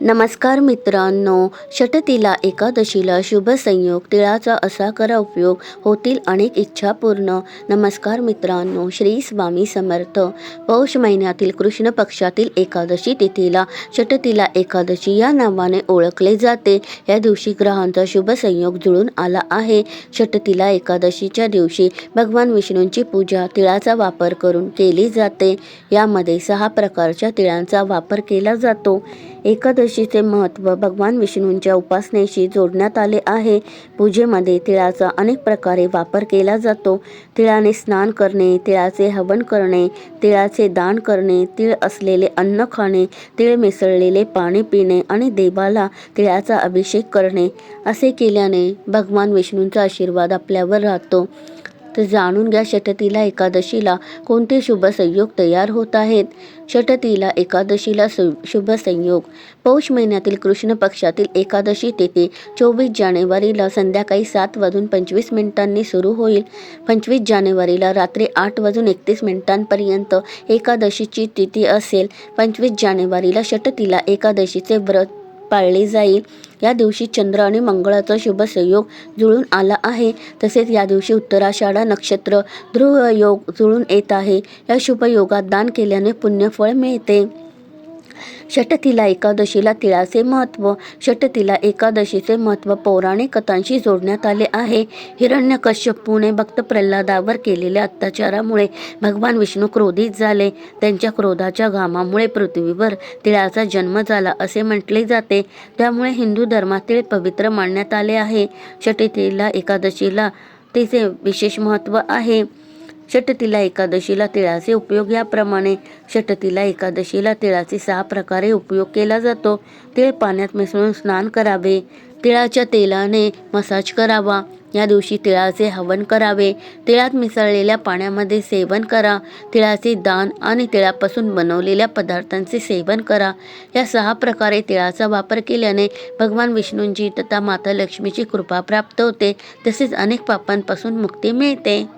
नमस्कार मित्रांनो षटतीला एकादशीला शुभ संयोग तिळाचा असा करा उपयोग होतील अनेक इच्छा पूर्ण. नमस्कार मित्रांनो श्री स्वामी समर्थ. पौष महिन्यातील कृष्ण पक्षातील एकादशी तिथीला षटतीला एकादशी या नावाने ओळखले जाते. या दिवशी ग्रहांचा शुभ संयोग जुळून आला आहे. षटतीला एकादशीच्या दिवशी भगवान विष्णूंची पूजा तिळाचा वापर करून केली जाते. यामध्ये सहा प्रकारच्या तिळांचा वापर केला जातो. एकादशी एकादशीचे महत्त्व भगवान विष्णूंच्या उपासनेशी जोडण्यात आले आहे. पूजेमध्ये तिळाचा अनेक प्रकारे वापर केला जातो. तिळाने स्नान करणे तिळाचे हवन करणे तिळाचे दान करणे तिळ असलेले अन्न खाणे तिळ मिसळलेले पाणी पिणे आणि देवाला तिळाचा अभिषेक करणे असे केल्याने भगवान विष्णूंचा आशीर्वाद आपल्यावर राहतो. तर जाणून घ्या षटतीला एकादशीला कोणते शुभ संयोग तयार होत आहेत. षटतीला एकादशीला सु शुभ संयोग पौष महिन्यातील कृष्ण पक्षातील एकादशी तिथी चोवीस जानेवारीला संध्याकाळी सात वाजून पंचवीस मिनिटांनी सुरू होईल. पंचवीस जानेवारीला रात्री आठ वाजून एकतीस मिनिटांपर्यंत एकादशीची तिथी असेल. पंचवीस जानेवारीला षटतीला एकादशीचे व्रत पाळले जाईल. या दिवशी चंद्र आणि मंगळाचा शुभ संयोग जुळून आला आहे. तसेच या दिवशी उत्तराषाढा नक्षत्र ध्रुव योग जुळून येत आहे. या शुभ योगात दान केल्याने पुण्यफळ मिळते. षटतीला एकादशीला तिळाचे महत्त्व. षटतीला एकादशीचे महत्त्व पौराणिक कथांशी जोडण्यात आले आहे. हिरण्यकश्यपूने भक्त प्रल्हादावर केलेल्या अत्याचारामुळे भगवान विष्णू क्रोधित झाले. त्यांच्या क्रोधाच्या घामामुळे पृथ्वीवर तिळाचा जन्म झाला असे म्हटले जाते. त्यामुळे हिंदू धर्मात तिळ पवित्र मानण्यात आले आहे. षटतीला एकादशीला तिचे विशेष महत्त्व आहे. षटतीला एकादशीला तिळाचे उपयोग. याप्रमाणे षटतीला एकादशीला तिळाचे सहा प्रकारे उपयोग केला जातो. तिळ पाण्यात मिसळून स्नान करावे. तिळाच्या तेलाने मसाज करावा. या दिवशी तिळाचे हवन करावे. तिळात मिसळलेल्या पाण्यामध्ये सेवन करा. तिळाचे दान आणि तिळापासून बनवलेल्या पदार्थांचे सेवन करा. या सहा प्रकारे तिळाचा वापर केल्याने भगवान विष्णूंची तथा माता लक्ष्मीची कृपा प्राप्त होते. तसेच अनेक पापांपासून मुक्ती मिळते.